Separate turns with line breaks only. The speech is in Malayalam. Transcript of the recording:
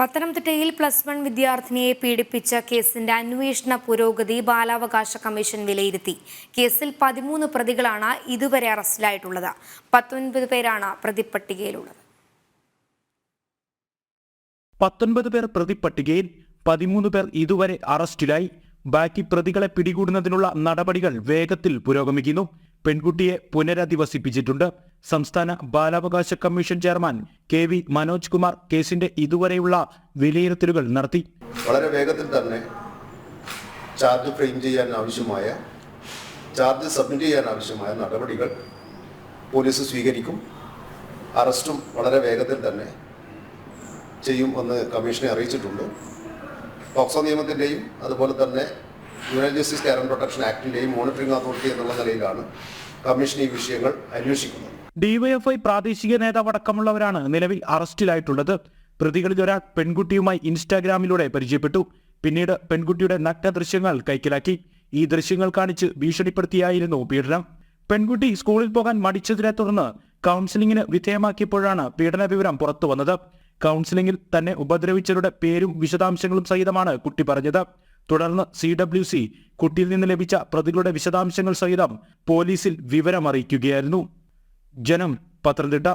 പത്തനംതിട്ടയിൽ പ്ലസ് വൺ വിദ്യാർത്ഥിനിയെ പീഡിപ്പിച്ച കേസിന്റെ അന്വേഷണ പുരോഗതി ബാലാവകാശ കമ്മീഷൻ വിലയിരുത്തി. കേസിൽ പതിമൂന്ന് പ്രതികളാണ് ഇതുവരെ അറസ്റ്റിലായിട്ടുള്ളത്. പത്തൊൻപത് പേരാണ് പ്രതിപ്പട്ടികയിലുള്ളത്.
പത്തൊൻപത് പേർ പ്രതിപ്പട്ടികയിൽ പതിമൂന്ന് പേർ ഇതുവരെ അറസ്റ്റിലായി. ബാക്കി പ്രതികളെ പിടികൂടുന്നതിനുള്ള നടപടികൾ വേഗത്തിൽ പുരോഗമിക്കുന്നു. പെൺകുട്ടിയെ പുനരധിവസിപ്പിച്ചിട്ടുണ്ട്. സംസ്ഥാന ബാലാവകാശ commission chairman K V Manoj Kumar കേസിന്റെ ഇതുവരെയുള്ള വിലയിരുത്തലുകൾ നടത്തി.
വളരെ വേഗത്തിൽ തന്നെ ചാർജ് ഫ്രെയിം ചെയ്യാൻ ആവശ്യമായ ചാർജ് സബ്മിറ്റ് ചെയ്യാൻ ആവശ്യമായ നടപടികൾ പോലീസ് സ്വീകരിക്കും. അറസ്റ്റും വളരെ വേഗത്തിൽ തന്നെ ചെയ്യും എന്ന് കമ്മീഷനെ അറിയിച്ചിട്ടുണ്ട്. പോക്സോ നിയമത്തിന്റെയും അതുപോലെ തന്നെ ജുവനൽ ജസ്റ്റിസ് കെയർ പ്രൊട്ടക്ഷൻ ആക്ടിന്റെയും മോണിറ്ററിംഗ് അതോറിറ്റി എന്നുള്ള നിലയിലാണ് കമ്മീഷൻ ഈ വിഷയങ്ങൾ അന്വേഷിക്കുന്നത്.
ഡിവൈഎഫ്ഐ പ്രാദേശിക നേതാവടക്കമുള്ളവരാണ് നിലവിൽ അറസ്റ്റിലായിട്ടുള്ളത്. പ്രതികളിൽ ഒരാൾ പെൺകുട്ടിയുമായി ഇൻസ്റ്റാഗ്രാമിലൂടെ പരിചയപ്പെട്ടു. പിന്നീട് പെൺകുട്ടിയുടെ നഗ്ന ദൃശ്യങ്ങൾ കൈക്കലാക്കി. ഈ ദൃശ്യങ്ങൾ കാണിച്ച് ഭീഷണിപ്പെടുത്തിയായിരുന്നു പീഡനം. പെൺകുട്ടി സ്കൂളിൽ പോകാൻ മടിച്ചതിനെ തുടർന്ന് കൗൺസിലിംഗിന് വിധേയമാക്കിയപ്പോഴാണ് പീഡന വിവരം പുറത്തു വന്നത് കൗൺസിലിംഗിൽ തന്നെ ഉപദ്രവിച്ചവരുടെ പേരും വിശദാംശങ്ങളും സഹിതമാണ് കുട്ടി പറഞ്ഞത്. തുടർന്ന് സി ഡബ്ല്യു സി കുട്ടിയിൽ നിന്ന് ലഭിച്ച പ്രതികളുടെ വിശദാംശങ്ങൾ സഹിതം പോലീസിൽ വിവരമറിയിക്കുകയായിരുന്നു. ജനം പത്തനംതിട്ട.